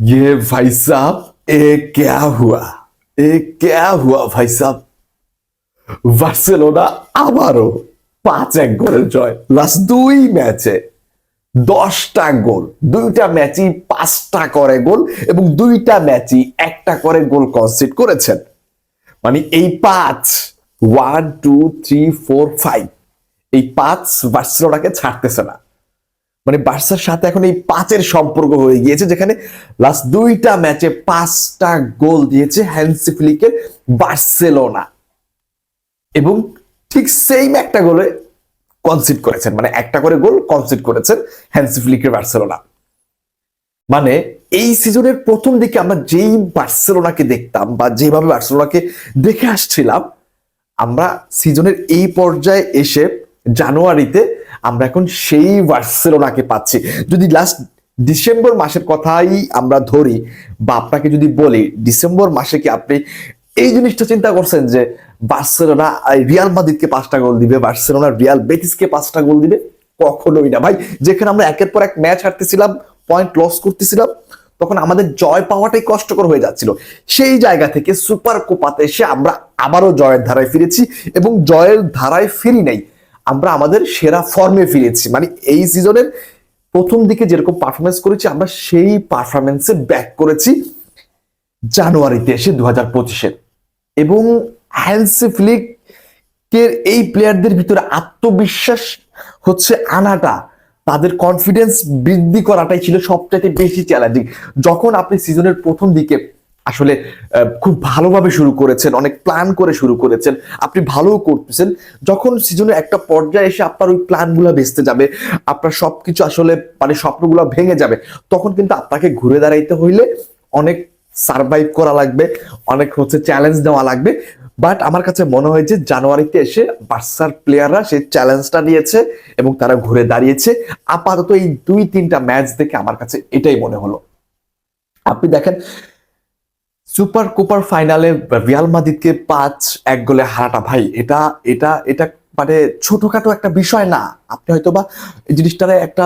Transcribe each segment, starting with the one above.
ये भाई साहब ये क्या हुआ ये क्या हुआ भाई साहब বার্সেলোনা আবারও পাঁচ এক গোলের জয় লাস্ট দুই ম্যাচে দশটা গোল দুইটা ম্যাচই পাঁচটা করে গোল এবং দুইটা ম্যাচই একটা করে গোল কনসিড করেছেন মানে এই পাঁচ one two three four five এই পাঁচ বার্সেলোনাকে ছাড়তেছে না মানে বার্সার সাথে এখন এই পাঁচের সম্পর্ক হয়ে গিয়েছে, যেখানে লাস্ট দুইটা ম্যাচে পাঁচটা গোল দিয়েছে হ্যান্সি ফ্লিকের বার্সেলোনা। এবং ঠিক সেইম একটা গোলে কনসিড করেছেন মানে একটা করে গোল কনসিড করেছেন হ্যান্সি ফ্লিকের বার্সেলোনা। মানে এই সিজনের প্রথম দিকে আমরা যেই বার্সেলোনাকে দেখতাম বা যেভাবে বার্সেলোনাকে দেখে আসছিলাম, আমরা সিজনের এই পর্যায়ে এসে জানুয়ারিতে আমরা এখন সেই বার্সেলোনাকে পাচ্ছি। যদি লাস্ট ডিসেম্বর মাসের কথাই আমরা ধরি, বা আপনাকে যদি বলি ডিসেম্বর মাসে কি আপনি এই জিনিসটা চিন্তা করছেন যে বার্সেলোনা রিয়াল মাদ্রিদকে পাঁচটা গোল দিবে বার্সেলোনা রিয়াল বেটিসকে পাঁচটা গোল দিবে? কখনোই না। ভাই, যেখানে আমরা একের পর এক ম্যাচ হারতেছিলাম পয়েন্ট লস করতেছিলাম, তখন আমাদের জয় পাওয়াটাই কষ্টকর হয়ে যাচ্ছিল। সেই জায়গা থেকে সুপার কোপাতে এসে আমরা আবারও জয়ের ধারায় ফিরেছি, এবং জয়ের ধারায় ফিরি নাই। আমরা আমাদের সেরা ফর্মে ফিরেছি। মানে এই সিজনের প্রথম দিকে যেরকম পারফরমেন্স করেছি, আমরা সেই পারফরমেন্সে ব্যাক করেছি জানুয়ারিতে এসে দু হাজার পঁচিশে। এবং হ্যান্সি ফ্লিকের এই প্লেয়ারদের ভিতরে আত্মবিশ্বাস হচ্ছে আনাটা, তাদের কনফিডেন্স বৃদ্ধি করাটাই ছিল সবচাইতে বেশি চ্যালেঞ্জিং যখন আপনি সিজনের প্রথম দিকে আসলে খুব ভালোভাবে শুরু করেছেন, অনেক প্ল্যান করে শুরু করেছেন, আপনি ভালো করতেছেন। যখন সিজনের একটা পর্যায়ে এসে আপনার ওই প্ল্যানগুলো ভেস্তে যাবে, আপনার সবকিছু আসলে মানে স্বপ্নগুলো ভেঙে যাবে, তখন কিন্তু আপনাকে ঘুরে দাঁড়াইতে হইলে অনেক সার্ভাইভ করা লাগবে, অনেক হচ্ছে চ্যালেঞ্জ দেওয়া লাগবে। বাট আমার কাছে মনে হয় যে, জানুয়ারিতে এসে বার্সার প্লেয়াররা সেই চ্যালেঞ্জটা নিয়েছে এবং তারা ঘুরে দাঁড়িয়েছে। আপাতত এই দুই তিনটা ম্যাচ দেখে আমার কাছে এটাই মনে হলো। আপনি দেখেন সুপার কুপার ফাইনালে রিয়াল মাদ্রিদকে পাঁচ এক গোলে হারাটা, ভাই, এটা এটা এটা মানে ছোটখাটো একটা বিষয় না। আপনি হয়তো বা জিনিসটারে একটা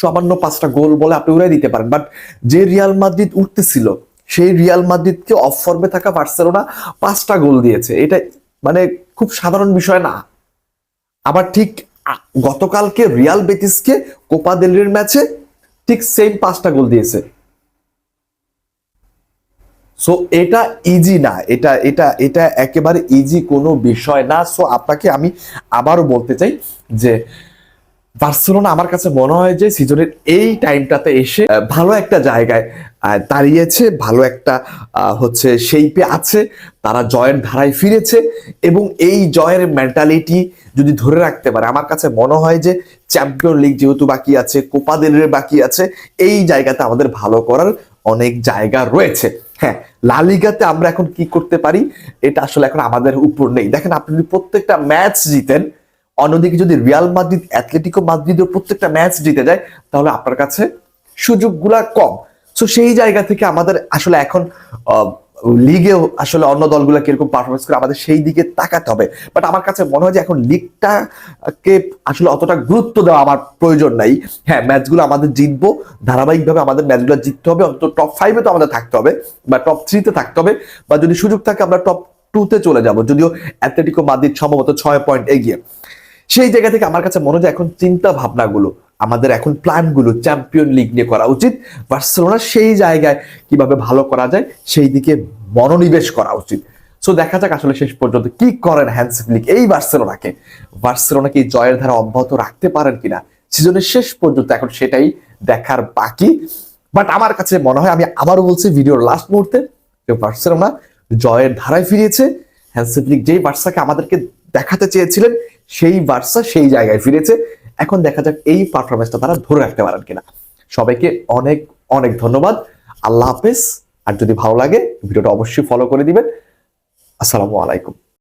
সামান্য পাঁচটা গোল বলে আপনি উড়াই দিতে পারেন বাট যে রিয়াল মাদ্রিদ উঠতেছিল, সেই রিয়াল মাদ্রিদকে অফ ফর্মে থাকা বার্সেলোনা পাঁচটা গোল দিয়েছে। এটা মানে খুব সাধারণ বিষয় না। আবার ঠিক গতকালকে রিয়াল বেটিসকে কোপা দেলের ম্যাচে ঠিক সেম পাঁচটা গোল দিয়েছে। সো এটা ইজি না। এটা এটা এটা একেবারে ইজি কোনো বিষয় না। সো আপনাকে আমি আবারও বলতে চাই যে, বার্সেলোনা আমার কাছে মনে হয় যে, সিজনের এই টাইমটাতে এসে ভালো একটা জায়গায় দাঁড়িয়েছে, ভালো একটা হচ্ছে সেইপে আছে। তারা জয়ের ধারায় ফিরেছে এবং এই জয়ের মেন্টালিটি যদি ধরে রাখতে পারে, আমার কাছে মনে হয় যে চ্যাম্পিয়ন লিগ যেহেতু বাকি আছে কোপা বাকি আছে, এই জায়গাতে আমাদের ভালো করার অনেক জায়গা রয়েছে। হ্যাঁ লালিগাতে আমরা এখন কি করতে পারি? এটা আসলে এখন আমাদের উপর নেই। দেখেন, আপনি যদি প্রত্যেকটা ম্যাচ জিতেন, অন্যদিকে যদি রিয়াল মাদ্রিদ, অ্যাথলেটিকো মাদ্রিদের প্রত্যেকটা ম্যাচ জিতে যায়, তাহলে আপনার কাছে সুযোগগুলা কম। সো সেই জায়গা থেকে আমাদের আসলে এখন লিগেও আসলে অন্য দলগুলো কীরকম পারফরমেন্স করে আমাদের সেই দিকে তাকাতে হবে। বাট আমার কাছে মনে হয় যে এখন লিগটাকে আসলে অতটা গুরুত্ব দেওয়া আমার প্রয়োজন নাই। হ্যাঁ ম্যাচগুলো আমাদের জিতবো, ধারাবাহিকভাবে আমাদের ম্যাচগুলো জিততে হবে, অন্তত টপ ফাইভে তো আমাদের থাকতে হবে বা টপ থ্রিতে থাকতে হবে। বা যদি সুযোগ থাকে আমরা টপ টুতে চলে যাব, যদিও অ্যাথলেটিকো মাদ্রিদ সম্ভবত ছয় পয়েন্ট এগিয়ে। সেই জায়গা থেকে আমার কাছে মনে হয় এখন চিন্তা ভাবনাগুলো আমাদের এখন প্ল্যানগুলো চ্যাম্পিয়ন লিগ নিয়ে করা উচিত। বার্সেলোনা সেই জায়গায় কীভাবে ভালো করা যায়, সেই দিকে মনোনিবেশ করা উচিত। সো দেখা যাক আসলে শেষ পর্যন্ত কি করেন হ্যান্সি ফ্লিক এই বার্সেলোনাকে বার্সেলোনাকে জয়ের ধারা অব্যাহত রাখতে পারেন কিনা? সিজনের শেষ পর্যন্ত এখন সেটাই দেখার বাকি। বাট আমার কাছে মনে হয়, আমি আবারও বলছি, ভিডিওর লাস্ট মুহূর্তে যে বার্সেলোনা জয়ের ধারায় ফিরিয়েছে হ্যান্সি ফ্লিক যেই বার্সাকে আমাদেরকে দেখাতে চেয়েছিলেন, সেই বার্সা সেই জায়গায় ফিরেছে। এখন দেখা যাক এই পারফরমেন্সটা তারা ধরে রাখতে পারেন কিনা। সবাইকে অনেক অনেক ধন্যবাদ। আল্লাহ হাফেজ। আর যদি ভালো লাগে, ভিডিওটা অবশ্যই ফলো করে দিবেন। আসসালামু আলাইকুম।